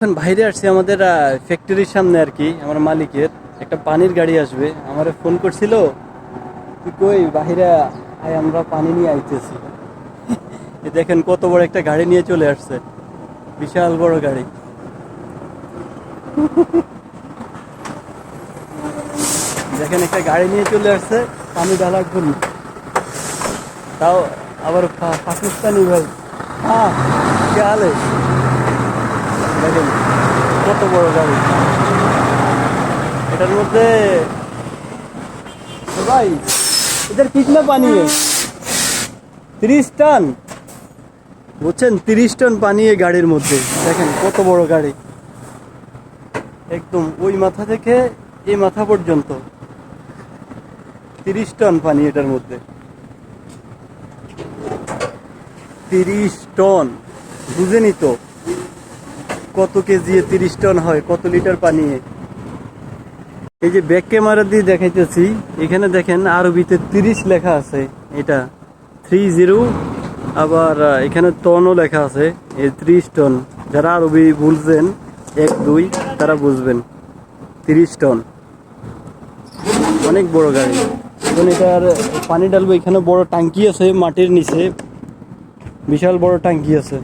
এখন বাইরে আসছি, আমাদের ফ্যাক্টরির সামনে আর কি, আমার মালিকের। একটা পানির গাড়ি আসবে, আমারে ফোন করছিল, তুই কই? বাহিরে আয়, আমরা পানি নিয়ে আইতেছি। দেখেন কত বড় একটা গাড়ি নিয়ে চলে আসছে, বিশাল বড় গাড়ি। দেখেন একটা গাড়ি নিয়ে চলে আসছে, পানি ঢালার জন্য। তাও আবার পাকিস্তানি ভাই। হ্যাঁ কে দেখেন, কত বড় গাড়ি। এটার মধ্যে ভাই, এদের কিতনা পানি? তিরিশ টন। বুঝছেন? তিরিশ টন পানি গাড়ির মধ্যে। দেখেন, কত বড় গাড়ি। একদম ওই মাথা থেকে এই মাথা পর্যন্ত। তিরিশ টন পানি এটার মধ্যে। তিরিশ টন। বুঝেনি তো? কত কেজি তিরিশ টন হয়, কত লিটার পানি এই যে ব্যাক ক্যামেরা দিয়ে দেখাইতেছি, এখানে দেখেন আরবিতে তিরিশ লেখা আছে এটা। থ্রি জিরো, আবার এখানে টনও লেখা আছে এই ত্রিশ টন। যারা আরবি বুঝছেন এক, দুই, তারা বুঝবেন। তিরিশ টন। অনেক বড় গাড়ি। এখন এটার পানি ডালবো এখানে বড় টাঙ্কি আছে মাটির নিচে। বিশাল বড় টাঙ্কি আছে।